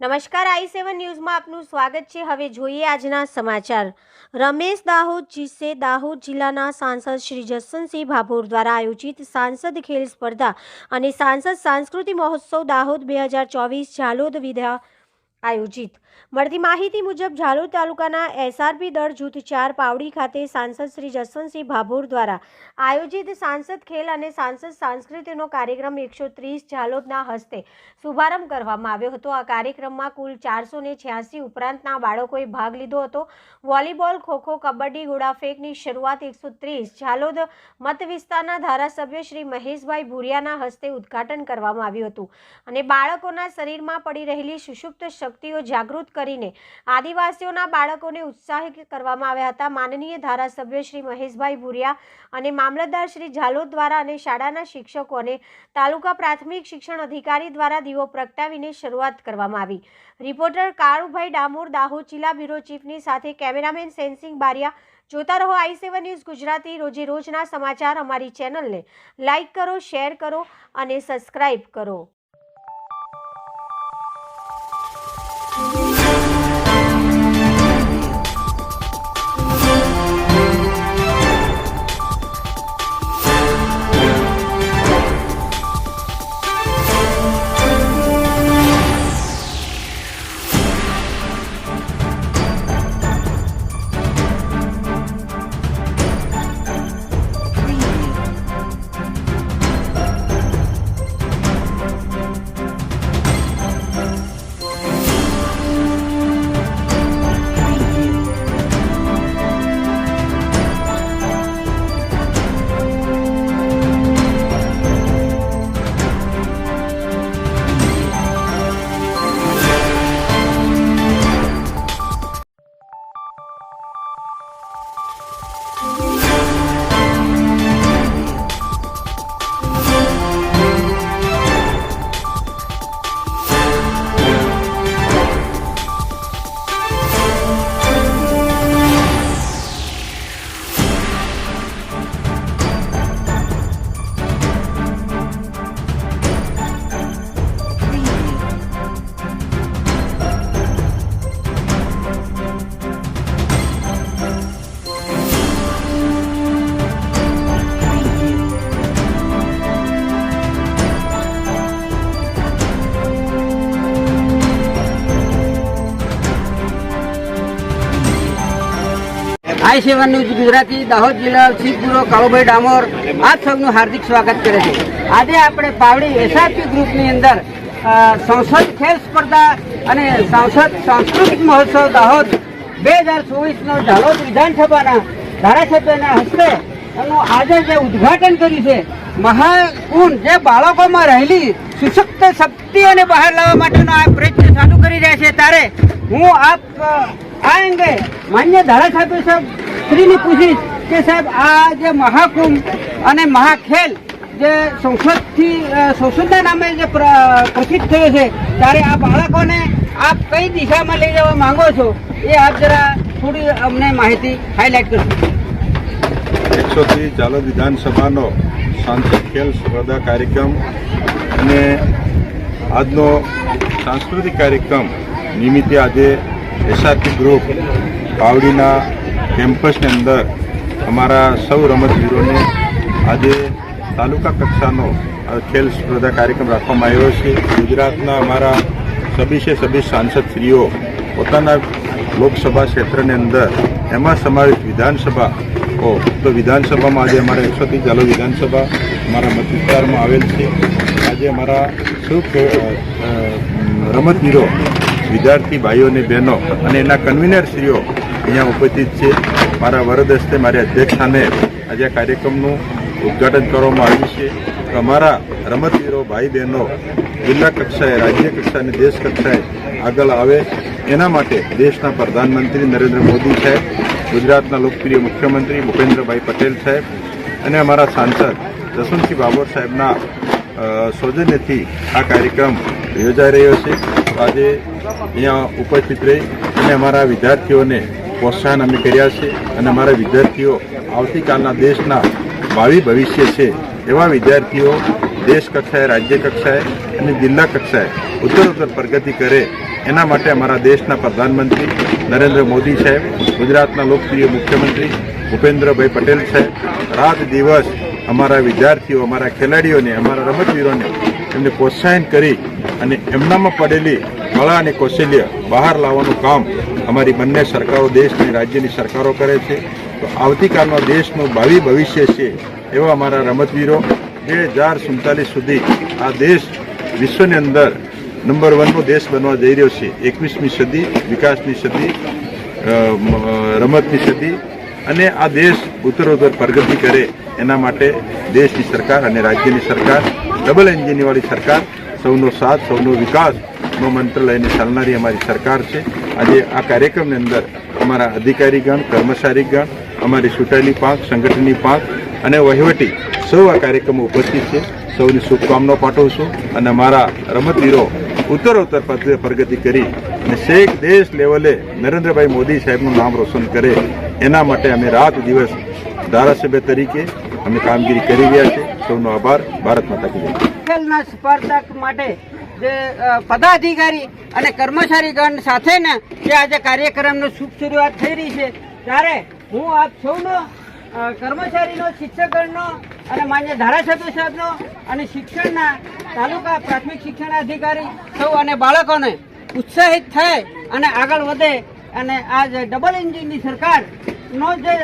નમસ્કાર, આઈ સેવન ન્યૂઝમાં આપનું સ્વાગત છે. હવે જોઈએ આજના સમાચાર. રમેશ દાહોદ જીસે દાહોદ જિલ્લાના સાંસદ શ્રી જસવંતસિંહ ભાભોર દ્વારા આયોજિત સાંસદ ખેલ સ્પર્ધા અને સાંસદ સાંસ્કૃતિક મહોત્સવ દાહોદ બે હજાર ચોવીસ ઝાલોદ વિધા આયોજિત. મળતી માહિતી મુજબ ઝાલોદ તાલુકાના એસઆરપી દળ જૂથ ચાર પાવડી ખાતે સાંસદ શ્રી જસવંતસિંહ ભાભોર દ્વારા આયોજિત સાંસદ ખેલ અને સાંસદ સાંસ્કૃતિનો કાર્યક્રમ એકસો ત્રીસ ઝાલોદના હસ્તે શુભારંભ કરવામાં આવ્યો હતો. આ કાર્યક્રમમાં કુલ ચારસો ને છ્યાસી ઉપરાંતના બાળકોએ ભાગ લીધો હતો. વોલીબોલ, ખોખો, કબડ્ડી ગોળાફેંકની શરૂઆત એકસો ત્રીસ ઝાલોદ મત વિસ્તારના ધારાસભ્ય શ્રી મહેશભાઈ ભુરિયાના હસ્તે ઉદ્ઘાટન કરવામાં આવ્યું હતું અને બાળકોના શરીરમાં પડી રહેલી સુષુપ્ત શક્તિઓ જાગૃત કરીને આદિવાસીઓના બાળકોને ઉત્સાહિત કરવામાં આવ્યા હતા. માનનીય ધારાસભ્ય શ્રી મહેશભાઈ ભુરિયા અને મામલતદાર શ્રી ઝાલોદ દ્વારા અને શાળાના શિક્ષકો અને તાલુકા પ્રાથમિક શિક્ષણ અધિકારી દ્વારા દીવો પ્રગટાવીને શરૂઆત કરવામાં આવી. રિપોર્ટર કાળુભાઈ ડામોર, દાહોદ જિલ્લા બ્યુરો ચીફની સાથે કેમેરામેન સેન્સિંગ બારિયા. જોતા રહો આઈ સેવન ન્યૂઝ ગુજરાતી. રોજે રોજના સમાચાર અમારી ચેનલને લાઇક કરો, શેર કરો અને સબસ્ક્રાઇબ કરો. I seven news Gujarati, Dahod જિલ્લા શિવપુરો કાળુભાઈ ડામોર. આપ સૌનું હાર્દિક સ્વાગત કરે છે. આજે આપણે પાવડી એસઆરપી ગ્રુપની અંદર સંસદ ખેલ સ્પર્ધા અને સંસદ સાંસ્કૃતિક મહોત્સવ દાહોદ બે હજાર ચોવીસનો દાહોદ વિધાનસભાના ધારાસભ્યના હસ્તે એનું આજે જે ઉદ્ઘાટન કર્યું છે, મહાકુંભ જે બાળકોમાં રહેલી સુશક્ત શક્તિઓને બહાર લાવવા માટેનો આ પ્રયત્ન ચાલુ કરી રહ્યા છે. ત્યારે હું આપ આ અંગે માન્ય ધારાસભ્ય સાહેબ શ્રીને પૂછીશ કે સાહેબ, આ જે મહાકુંભ અને મહાખેલ જે સંસદથી સંસદના નામે જે પ્રસિદ્ધ થયો છે, ત્યારે આ બાળકોને આપ કઈ દિશામાં લઈ જવા માંગો છો એ આપ જરા થોડી અમને માહિતી હાઇલાઇટ કરશો. એકસો ત્રીસ ઝાલોદ વિધાનસભાનો સાંસદ ખેલ સ્પર્ધા કાર્યક્રમ અને આજનો સાંસ્કૃતિક કાર્યક્રમ નિમિત્તે આજે એસઆરપી ગ્રુપ પાવડીના કેમ્પસની અંદર અમારા સૌ રમતવીરોને આજે તાલુકા કક્ષાનો ખેલ સ્પર્ધા કાર્યક્રમ રાખવામાં આવ્યો છે. ગુજરાતના અમારા સભીસે સભી સાંસદશ્રીઓ પોતાના લોકસભા ક્ષેત્રની અંદર એમાં સમાવેશ વિધાનસભા ઓ તો વિધાનસભામાં આજે અમારા એકસોથી ચાલુ વિધાનસભા અમારા મતવિસ્તારમાં આવેલ છે. આજે અમારા અ, રમતવીરો વિદ્યાર્થી ભાઈઓની બહેનો અને એના કન્વીનરશ્રીઓ અહીંયા ઉપસ્થિત છે. મારા વરદ હસ્તે મારી અધ્યક્ષસ્થાને આજે આ કાર્યક્રમનું ઉદ્ઘાટન કરવામાં આવ્યું છે. અમારા રમતવીરો ભાઈ બહેનો જિલ્લા કક્ષાએ, રાજ્ય કક્ષાએ અને દેશ કક્ષાએ આગળ આવે. એના માટે દેશના પ્રધાનમંત્રી નરેન્દ્ર મોદી સાહેબ, ગુજરાતના લોકપ્રિય મુખ્યમંત્રી ભૂપેન્દ્રભાઈ પટેલ સાહેબ અને અમારા સાંસદ જસવંતસિંહ બાબોર સાહેબના સૌજન્યથી આ કાર્યક્રમ યોજાઈ રહ્યો છે. આજે અહીંયા ઉપસ્થિત રહી અને અમારા વિદ્યાર્થીઓને પ્રોત્સાહન અમે કર્યા છે અને અમારા વિદ્યાર્થીઓ આવતીકાલના દેશના ભાવિ ભવિષ્ય છે એવા વિદ્યાર્થીઓ દેશ કક્ષાએ, રાજ્ય કક્ષાએ અને જિલ્લા કક્ષાએ ઉત્તરોત્તર પ્રગતિ કરે એના માટે અમારા દેશના પ્રધાનમંત્રી નરેન્દ્ર મોદી સાહેબ, ગુજરાતના લોકપ્રિય મુખ્યમંત્રી ભૂપેન્દ્રભાઈ પટેલ સાહેબ, રાત દિવસ અમારા વિદ્યાર્થીઓ, અમારા ખેલાડીઓને, અમારા રમતવીરોને એમને પ્રોત્સાહન કરી અને એમનામાં પડેલી કળા અને કૌશલ્ય બહાર લાવવાનું કામ અમારી બંને સરકારો દેશ અને રાજ્યની સરકારો કરે છે. તો આવતીકાલનો દેશનું ભાવિ ભવિષ્ય છે એવા અમારા રમતવીરો બે હજાર સુડતાલીસ સુધી આ દેશ વિશ્વની અંદર નંબર વનનો દેશ બનવા જઈ રહ્યો છે. એકવીસમી સદી, વિકાસની સદી રમતની સદી અને આ દેશ ઉત્તરોત્તર પ્રગતિ કરે એના માટે દેશની સરકાર અને રાજ્યની સરકાર ડબલ એન્જિનવાળી સરકાર સૌનો સાથ, સૌનો વિકાસનો મંત્ર લઈને ચાલનારી અમારી સરકાર છે. આજે આ કાર્યક્રમની અંદર અમારા અધિકારીગણ, કર્મચારીગણ, અમારી ચૂંટાયેલી પાંખ, સંગઠનની પાંખ અને વહીવટી સૌ આ કાર્યક્રમમાં ઉપસ્થિત છે. સૌની શુભકામનાઓ પાઠવું છું અને મારા રમતવીરો ઉત્તરોત્તર પ્રગ- પ્રગતિ કરી અને શેખ દેશ લેવલે નરેન્દ્રભાઈ મોદી સાહેબનું નામ રોશન કરે એના માટે અમે રાત દિવસ ધારાસભ્ય તરીકે અમે કામગીરી કરી રહ્યા છીએ. સૌનો આભાર. ભારત માતા કી ખેલના સ્પર્ધક માટે જે પદાધિકારી અને કર્મચારીગણ સાથે ને જે આજે કાર્યક્રમનો શુભ શરૂઆત થઈ રહી છે. ત્યારે હું આપ સૌનો કર્મચારીનો, શિક્ષકગણનો અને માન્ય ધારાસભ્ય સાહેબનો અને શિક્ષણના તાલુકા પ્રાથમિક શિક્ષણ અધિકારી સૌ અને બાળકોને ઉત્સાહિત થાય અને આગળ વધે અને આ જે ડબલ એન્જિનની સરકારનો જે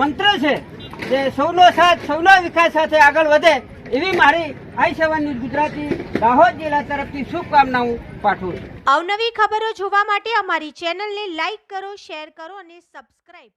મંત્ર છે જે સૌનો સાથ, સૌનો વિકાસ સાથે આગળ વધે એવી મારી આઈ સેવન ગુજરાતી, દાહોદ જિલ્લા તરફથી શુભકામનાઓ પાઠવું અવનવી ખબરો જોવા માટે અમારી ચેનલને લાઈક કરો, શેર કરો અને સબસ્ક્રાઈબ